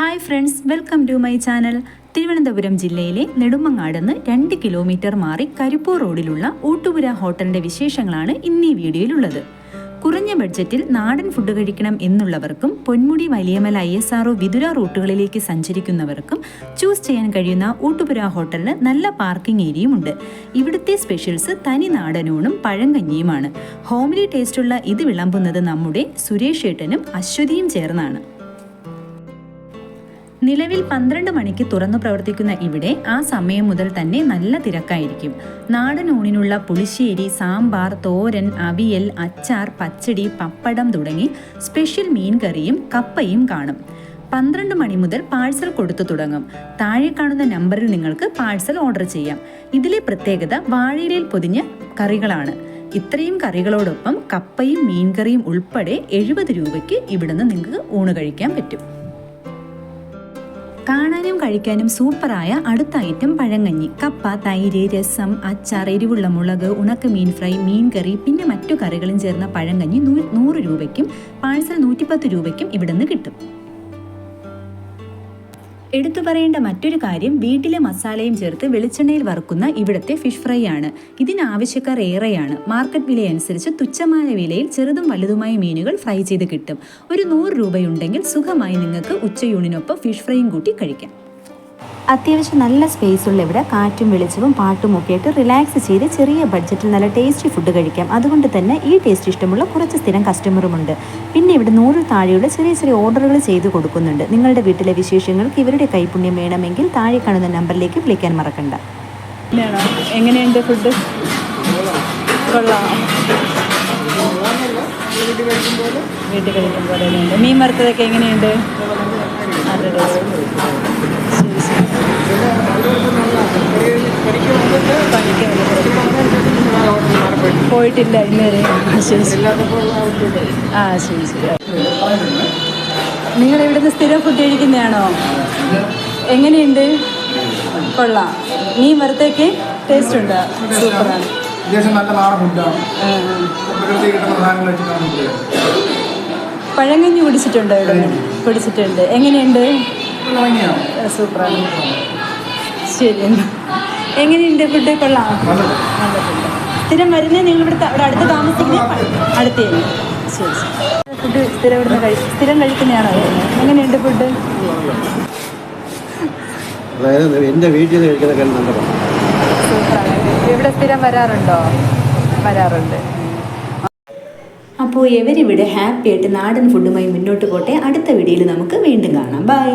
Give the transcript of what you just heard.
Hi friends welcome to my channel Thiruvananthapuram ജില്ലയിലെ നെടുമങ്ങാടുന്ന് രണ്ട് കിലോമീറ്റർ മാറി കരിപ്പൂർ റോഡിലുള്ള ഊട്ടുപുര ഹോട്ടലിന്റെ വിശേഷങ്ങളാണ് ഇന്ന് വീഡിയോയിലുള്ളത്. കുറഞ്ഞ ബഡ്ജറ്റിൽ നാടൻ ഫുഡ് കഴിക്കണം എന്നുള്ളവർക്കും Ponmudi Valiyamala I S R O Vithura റൂട്ടുകളിലേക്ക് സഞ്ചരിക്കുന്നവർക്കും ചൂസ് ചെയ്യാൻ കഴിയുന്ന ഊട്ടുപുര ഹോട്ടലിന് നല്ല പാർക്കിംഗ് ഏരിയയും ഉണ്ട് ഇവിടുത്തെ സ്പെഷ്യൽസ് തനി നാടനൂണും പഴങ്കഞ്ഞിയുമാണ്. ഹോംലി ടേസ്റ്റുള്ള ഇത് വിളമ്പുന്നത് നമ്മുടെ സുരേഷ് ഏട്ടനും അശ്വതിയും ചേർന്നാണ്. നിലവിൽ പന്ത്രണ്ട് മണിക്ക് തുറന്നു പ്രവർത്തിക്കുന്ന ഇവിടെ ആ സമയം മുതൽ തന്നെ നല്ല തിരക്കായിരിക്കും. നാടൻ ഊണിനുള്ള പുളിശ്ശേരി സാമ്പാർ തോരൻ അവിയൽ അച്ചാർ പച്ചടി പപ്പടം തുടങ്ങി സ്പെഷ്യൽ മീൻ കറിയും കപ്പയും കാണും. പന്ത്രണ്ട് മണി മുതൽ പാഴ്സൽ കൊടുത്തു തുടങ്ങും. താഴെ കാണുന്ന നമ്പറിൽ നിങ്ങൾക്ക് പാഴ്സൽ ഓർഡർ ചെയ്യാം. ഇതിലെ പ്രത്യേകത വാഴയിലയിൽ പൊതിഞ്ഞ കറികളാണ്. ഇത്രയും കറികളോടൊപ്പം കപ്പയും മീൻകറിയും ഉൾപ്പെടെ എഴുപത് രൂപയ്ക്ക് ഇവിടുന്ന് നിങ്ങൾക്ക് ഊണ് കഴിക്കാൻ പറ്റും. കാണാനും കഴിക്കാനും സൂപ്പറായ അടുത്ത ഐറ്റം പഴങ്കഞ്ഞി. കപ്പ തൈര് രസം അച്ചാർ എരിവുള്ള മുളക് ഉണക്ക മീൻ ഫ്രൈ മീൻ കറി പിന്നെ മറ്റു കറികളും ചേർന്ന പഴങ്കഞ്ഞി നൂറ് രൂപയ്ക്കും പാഴ്സൽ നൂറ്റിപ്പത്ത് രൂപയ്ക്കും ഇവിടുന്ന് കിട്ടും. എടുത്തു പറയേണ്ട മറ്റൊരു കാര്യം വീട്ടിലെ മസാലയും ചേർത്ത് വെളിച്ചെണ്ണയിൽ വറുക്കുന്ന ഇവിടുത്തെ ഫിഷ് ഫ്രൈ ആണ്. ഇതിന് ആവശ്യക്കാർ ഏറെയാണ്. മാർക്കറ്റ് വിലയനുസരിച്ച് തുച്ഛമായ വിലയിൽ ചെറുതും വലുതുമായ മീനുകൾ ഫ്രൈ ചെയ്ത് കിട്ടും. ഒരു നൂറ് രൂപയുണ്ടെങ്കിൽ സുഖമായി നിങ്ങൾക്ക് ഉച്ചയൂണിനൊപ്പം ഫിഷ് ഫ്രൈയും കൂട്ടി കഴിക്കാം. അത്യാവശ്യം നല്ല സ്പേസ് ഉള്ള ഇവിടെ കാറ്റും വെളിച്ചവും പാട്ടും ഒക്കെ ആയിട്ട് റിലാക്സ് ചെയ്ത് ചെറിയ ബഡ്ജറ്റിൽ നല്ല ടേസ്റ്റി ഫുഡ് കഴിക്കാം. അതുകൊണ്ട് തന്നെ ഈ ടേസ്റ്റ് ഇഷ്ടമുള്ള കുറച്ച് സ്ഥിരം കസ്റ്റമറുമുണ്ട് പിന്നെ ഇവിടെ നൂറിൽ താഴെയുള്ള ചെറിയ ചെറിയ ഓർഡറുകൾ ചെയ്ത് കൊടുക്കുന്നുണ്ട്. നിങ്ങളുടെ വീട്ടിലെ വിശേഷങ്ങൾക്ക് ഇവരുടെ കൈപുണ്യം വേണമെങ്കിൽ താഴെ കാണുന്ന നമ്പറിലേക്ക് വിളിക്കാൻ മറക്കണ്ട. എങ്ങനെയുണ്ട് ഫുഡ് വീട്ടിൽ കഴിക്കും മീൻ വറുത്തതൊക്കെ എങ്ങനെയുണ്ട്? പോയിട്ടില്ല ഇന്നുവരെ ആ, ശരി ശരി. ആ ശരി ശരി. നിങ്ങൾ ഇവിടുന്ന് സ്ഥിരം ഫുഡ് കഴിക്കുന്നതാണോ? എങ്ങനെയുണ്ട്? കൊള്ളാം. മീൻ വറുത്തേക്ക് ടേസ്റ്റ് ഉണ്ട്? സൂപ്പറാണ്. പഴങ്കഞ്ഞി കുടിച്ചിട്ടുണ്ടോ ഇവിടെ? കുടിച്ചിട്ടുണ്ട്. എങ്ങനെയുണ്ട്? സൂപ്പറാണ്. ശരി എങ്ങനെയുണ്ട് ഫുഡ് കൊള്ളാം നല്ലത് നല്ല ഫുഡ് സ്ഥിരം വരുന്നത് നിങ്ങൾ ഇവിടുത്തെ അവിടെ അടുത്ത് താമസിക്കുന്ന അടുത്ത് തന്നെ. ശരി ശരി. ഫുഡ് സ്ഥിരം ഇവിടുന്ന് കഴി സ്ഥിരം കഴിക്കുന്നതാണോ? എങ്ങനെയുണ്ട് ഫുഡ് അതായത് എന്റെ വീട്ടിൽ നിന്ന് കഴിക്കുന്നതൊക്കെ നല്ലതാണ് ഇവിടെ സ്ഥിരം വരാറുണ്ടോ? വരാറുണ്ട്. അപ്പോൾ ഇവരിവിടെ ഹാപ്പി ആയിട്ട് നാടൻ ഫുഡുമായി മുന്നോട്ട് പോട്ടെ? അടുത്ത വീഡിയോയിൽ നമുക്ക് വീണ്ടും കാണാം. ബൈ